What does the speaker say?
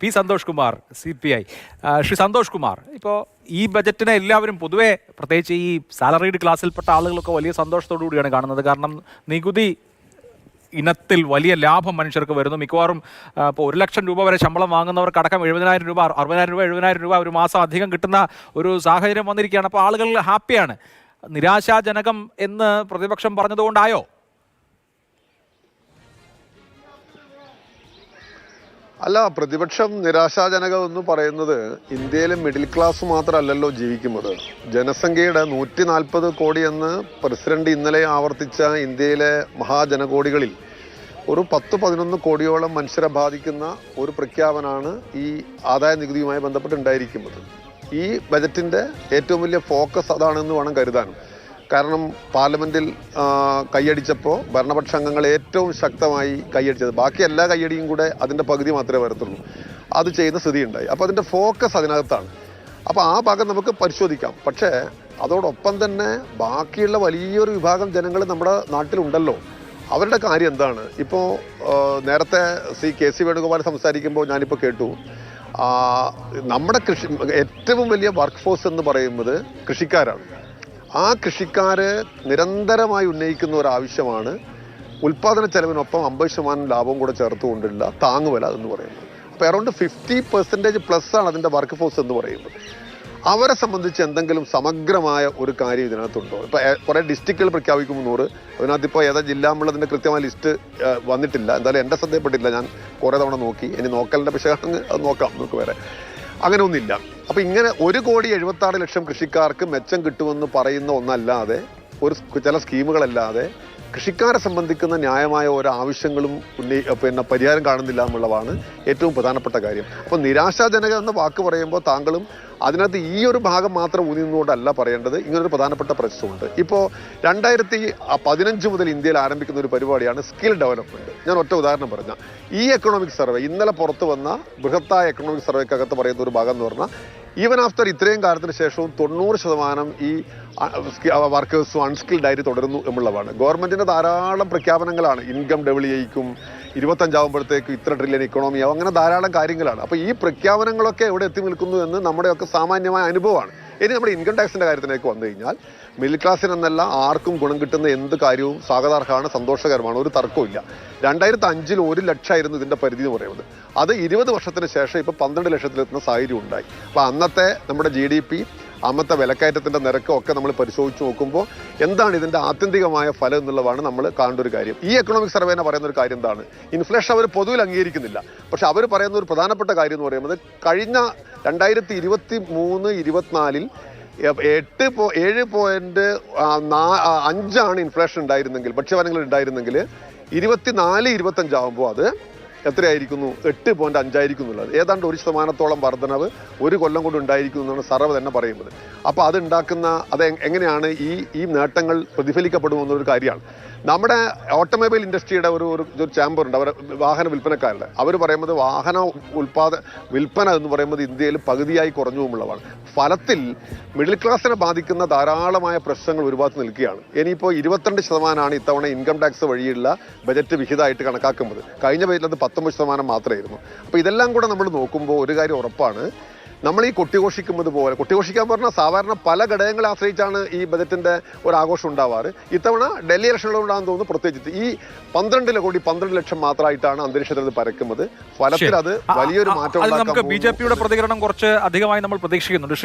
P Santhosh Kumar C P I. Shri Santhosh Kumar ഇപ്പോൾ ഈ ബജറ്റിനെ എല്ലാവരും പൊതുവെ പ്രത്യേകിച്ച് ഈ സാലറീഡ് ക്ലാസ്സിൽപ്പെട്ട ആളുകളൊക്കെ വലിയ സന്തോഷത്തോടു കൂടിയാണ് കാണുന്നത്. കാരണം നികുതി ഇനത്തിൽ വലിയ ലാഭം മനുഷ്യർക്ക് വരുന്നു. മിക്കവാറും ഇപ്പോൾ ഒരു ലക്ഷം രൂപ വരെ ശമ്പളം വാങ്ങുന്നവർക്ക് അടക്കം എഴുപതിനായിരം രൂപ അറുപതിനായിരം രൂപ എഴുപതിനായിരം രൂപ ഒരു മാസം അധികം കിട്ടുന്ന ഒരു സാഹചര്യം വന്നിരിക്കുകയാണ്. അപ്പോൾ ആളുകൾ ഹാപ്പിയാണ്. നിരാശാജനകം എന്ന് പ്രതിപക്ഷം പറഞ്ഞതുകൊണ്ടായോ? അല്ല പ്രതിപക്ഷം നിരാശാജനകം എന്ന് പറയുന്നത് ഇന്ത്യയിലെ മിഡിൽ ക്ലാസ് മാത്രമല്ലല്ലോ ജീവിക്കുന്നത്. ജനസംഖ്യയുടെ നൂറ്റി നാൽപ്പത് കോടി എന്ന് പ്രസിഡന്റ് ഇന്നലെ ആവർത്തിച്ച ഇന്ത്യയിലെ മഹാജനകോടികളിൽ ഒരു പത്ത് പതിനൊന്ന് കോടിയോളം മനുഷ്യരെ ബാധിക്കുന്ന ഒരു പ്രഖ്യാപനമാണ് ഈ ആദായ നികുതിയുമായി ബന്ധപ്പെട്ടുണ്ടായിരിക്കുന്നത് ഈ ബജറ്റിന്റെ ഏറ്റവും വലിയ ഫോക്കസ് അതാണെന്ന് വേണം കരുതാനും. കാരണം പാർലമെന്റിൽ കൈയടിച്ചപ്പോൾ ഭരണപക്ഷ അംഗങ്ങൾ ഏറ്റവും ശക്തമായി കൈയടിച്ചത്. ബാക്കി എല്ലാ കൈയടിയും കൂടെ അതിന്റെ പകുതി മാത്രമേ വരത്തുള്ളൂ. അത് ചെയ്യുന്ന സ്ഥിതി ഉണ്ടായി അപ്പോൾ അതിന്റെ ഫോക്കസ് അതിനകത്താണ്. അപ്പോൾ ആ ഭാഗം നമുക്ക് പരിശോധിക്കാം. പക്ഷേ അതോടൊപ്പം തന്നെ ബാക്കിയുള്ള വലിയൊരു വിഭാഗം ജനങ്ങൾ നമ്മുടെ നാട്ടിലുണ്ടല്ലോ. അവരുടെ കാര്യം എന്താണ്? ഇപ്പോൾ നേരത്തെ സി കെ സി വേണുഗോപാൽ സംസാരിക്കുമ്പോൾ ഞാനിപ്പോൾ കേട്ടു. നമ്മുടെ കൃഷി ഏറ്റവും വലിയ വർക്ക് ഫോഴ്സ് എന്ന് പറയുന്നത് കൃഷിക്കാരാണ്. ആ കൃഷിക്കാര് നിരന്തരമായി ഉന്നയിക്കുന്ന ഒരു ആവശ്യമാണ് ഉൽപാദന ചെലവിനൊപ്പം അമ്പത് ശതമാനം ലാഭം കൂടെ ചേർത്തുകൊണ്ടുള്ള താങ്ങുവില എന്ന് പറയുന്നത്. അപ്പോൾ അറൗണ്ട് ഫിഫ്റ്റി പെർസെന്റേജ് പ്ലസ് ആണ് അതിന്റെ വർക്ക് ഫോഴ്സ് എന്ന് പറയുന്നത്. അവരെ സംബന്ധിച്ച് എന്തെങ്കിലും സമഗ്രമായ ഒരു കാര്യം ഇതിനകത്തുണ്ടോ? ഇപ്പോൾ കുറേ ഡിസ്ട്രിക്റ്റുകൾ പ്രഖ്യാപിക്കുമ്പോൾ നൂറ്. അതിനകത്ത് ഇപ്പോൾ ഏതാ ജില്ല എന്നുള്ളതിന്റെ കൃത്യമായ ലിസ്റ്റ് വന്നിട്ടില്ല. എന്തായാലും എന്റെ ശ്രദ്ധയപ്പെട്ടില്ല ഞാൻ കുറേ തവണ നോക്കി. ഇനി നോക്കലിന്റെ പക്ഷേ അത് നോക്കാം. നമുക്ക് വേറെ അങ്ങനെ ഒന്നില്ല അപ്പൊ ഇങ്ങനെ ഒരു കോടി എഴുപത്തി ആറ് ലക്ഷം കൃഷിക്കാർക്ക് മെച്ചം കിട്ടുമെന്ന് പറയുന്ന ഒന്നല്ലാതെ ഒരു ചില സ്കീമുകളല്ലാതെ കൃഷിക്കാരെ സംബന്ധിക്കുന്ന ന്യായമായ ഓരോ ആവശ്യങ്ങളും ഉന്നയി പിന്നെ പരിഹാരം കാണുന്നില്ല എന്നുള്ളതാണ് ഏറ്റവും പ്രധാനപ്പെട്ട കാര്യം. അപ്പോൾ നിരാശാജനകം എന്ന വാക്ക് പറയുമ്പോൾ താങ്കളും അതിനകത്ത് ഈ ഒരു ഭാഗം മാത്രം ഊന്നി നിന്നുകൊണ്ടല്ല പറയേണ്ടത്. ഇങ്ങനൊരു പ്രധാനപ്പെട്ട പ്രശ്നമുണ്ട്. ഇപ്പോൾ രണ്ടായിരത്തി പതിനഞ്ച് മുതൽ ഇന്ത്യയിൽ ആരംഭിക്കുന്ന ഒരു പരിപാടിയാണ് സ്കിൽ ഡെവലപ്മെന്റ്. ഞാൻ ഒറ്റ ഉദാഹരണം പറഞ്ഞ. ഈ എക്കണോമിക് സർവേ ഇന്നലെ പുറത്തു വന്ന ബൃഹത്തായ എക്കണോമിക് സർവേക്കകത്ത് പറയുന്ന ഒരു ഭാഗം എന്ന് പറഞ്ഞാൽ ഈവൻ ആഫ്റ്റർ ഇത്രയും കാലത്തിന് ശേഷവും തൊണ്ണൂറ് ശതമാനം ഈ വർക്കേഴ്സും അൺസ്കിൽഡ് ആയിട്ട് തുടരുന്നു എന്നുള്ളതാണ്. ഗവൺമെന്റിന്റെ ധാരാളം പ്രഖ്യാപനങ്ങളാണ്. ഇൻകം ഡബിൾ ചെയ്യിക്കും ഇരുപത്തഞ്ചാവുമ്പോഴത്തേക്ക് ഇത്ര ട്രില്യൺ ഇക്കണോമി ആവും. അങ്ങനെ ധാരാളം കാര്യങ്ങളാണ്. അപ്പോൾ ഈ പ്രഖ്യാപനങ്ങളൊക്കെ എവിടെ എത്തി നിൽക്കുന്നു എന്ന് നമ്മുടെയൊക്കെ സാമാന്യമായ അനുഭവമാണ്. ഇനി നമ്മുടെ ഇൻകം ടാക്സിന്റെ കാര്യത്തിലേക്ക് വന്നു കഴിഞ്ഞാൽ മിഡിൽ ക്ലാസ്സിനെന്നല്ല ആർക്കും ഗുണം കിട്ടുന്ന എന്ത് കാര്യവും സ്വാഗതാർഹമാണ് സന്തോഷകരമാണ് ഒരു തർക്കവും രണ്ടായിരത്തി അഞ്ചിൽ ഒരു ലക്ഷമായിരുന്നു ഇതിന്റെ പരിധി എന്ന് പറയുന്നത്. അത് ഇരുപത് വർഷത്തിന് ശേഷം ഇപ്പോൾ പന്ത്രണ്ട് ലക്ഷത്തിലെത്തുന്ന സാഹചര്യം ഉണ്ടായി. അപ്പോൾ അന്നത്തെ നമ്മുടെ ജി അന്നത്തെ വിലക്കയറ്റത്തിന്റെ നിരക്കും ഒക്കെ നമ്മൾ പരിശോധിച്ച് നോക്കുമ്പോൾ എന്താണ് ഇതിന്റെ ആത്യന്തികമായ ഫലം എന്നുള്ളതാണ് നമ്മൾ കാണേണ്ട ഒരു കാര്യം. ഈ എക്കണോമിക് സർവേനെ പറയുന്ന ഒരു കാര്യം എന്താണ്? ഇൻഫ്ലേഷൻ അവർ പൊതുവിൽ അംഗീകരിക്കുന്നില്ല. പക്ഷെ അവർ പറയുന്ന ഒരു പ്രധാനപ്പെട്ട കാര്യം എന്ന് പറയുന്നത് കഴിഞ്ഞ രണ്ടായിരത്തി ഇരുപത്തി മൂന്ന് ഇരുപത്തിനാലിൽ എട്ട് പോ ഏഴ് പോയിന്റ് അഞ്ചാണ് ഇൻഫ്ലേഷൻ ഉണ്ടായിരുന്നെങ്കിൽ ഭക്ഷ്യവനങ്ങൾ ഉണ്ടായിരുന്നെങ്കിൽ ഇരുപത്തിനാല് ഇരുപത്തഞ്ചാവുമ്പോൾ അത് എത്രയായിരിക്കുന്നു? എട്ട് പോയിന്റ് അഞ്ചായിരിക്കും എന്നുള്ളത് ഏതാണ്ട് ഒരു ശതമാനത്തോളം വർധനവ് ഒരു കൊല്ലം കൊണ്ട് ഉണ്ടായിരിക്കും എന്നാണ് സർവ തന്നെ പറയുന്നത്. അപ്പോൾ അത് ഉണ്ടാക്കുന്ന അത് എങ്ങനെയാണ് ഈ ഈ നേട്ടങ്ങൾ പ്രതിഫലിക്കപ്പെടുമെന്നൊരു കാര്യമാണ്. നമ്മുടെ ഓട്ടോമൊബൈൽ ഇൻഡസ്ട്രിയുടെ ഒരു ഒരു ചാമ്പർ ഉണ്ട്. അവർ വാഹന വിൽപ്പനക്കാരുടെ. അവർ പറയുന്നത് വാഹന ഉൽപാദ വിൽപ്പന എന്ന് പറയുന്നത് ഇന്ത്യയിൽ പകുതിയായി കുറഞ്ഞു എന്നുള്ളതാണ്. ഫലത്തിൽ മിഡിൽ ക്ലാസ്സിനെ ബാധിക്കുന്ന ധാരാളമായ പ്രശ്നങ്ങൾ ഒരുപാട് നിൽക്കുകയാണ്. ഇനിയിപ്പോൾ ഇരുപത്തിരണ്ട് ശതമാനമാണ് ഇത്തവണ ഇൻകം ടാക്സ് വഴിയുള്ള ബജറ്റ് വിഹിതമായിട്ട് കണക്കാക്കുന്നത്. കഴിഞ്ഞ ബജറ്റിൽ അത് പത്തൊമ്പത് ശതമാനം മാത്രമായിരുന്നു. അപ്പോൾ ഇതെല്ലാം കൂടെ നമ്മൾ നോക്കുമ്പോൾ ഒരു കാര്യം ഉറപ്പാണ്. നമ്മൾ ഈ കൊട്ടിഘോഷിക്കുന്നത് പോലെ കൊട്ടിഘോഷിക്കാൻ പറഞ്ഞാൽ സാധാരണ പല ഘടകങ്ങളെ ആശ്രയിച്ചാണ് ഈ ബജറ്റിന്റെ ഒരു ആഘോഷം ഉണ്ടാവാറ്. ഇത്തവണ ഡൽഹി ഇലക്ഷനിലുണ്ടാകുന്ന തോന്നുന്നു പ്രത്യേകിച്ച്. ഈ പന്ത്രണ്ട് കോടി പന്ത്രണ്ട് ലക്ഷം മാത്രമായിട്ടാണ് അന്തരീക്ഷത്തിൽ അത് പരക്കുന്നത്. ഫലത്തിൽ അത് വലിയൊരു മാറ്റം ബി ജെ പിയുടെ പ്രതികരണം കുറച്ച് അധികമായി നമ്മൾ പ്രതീക്ഷിക്കുന്നുണ്ട്.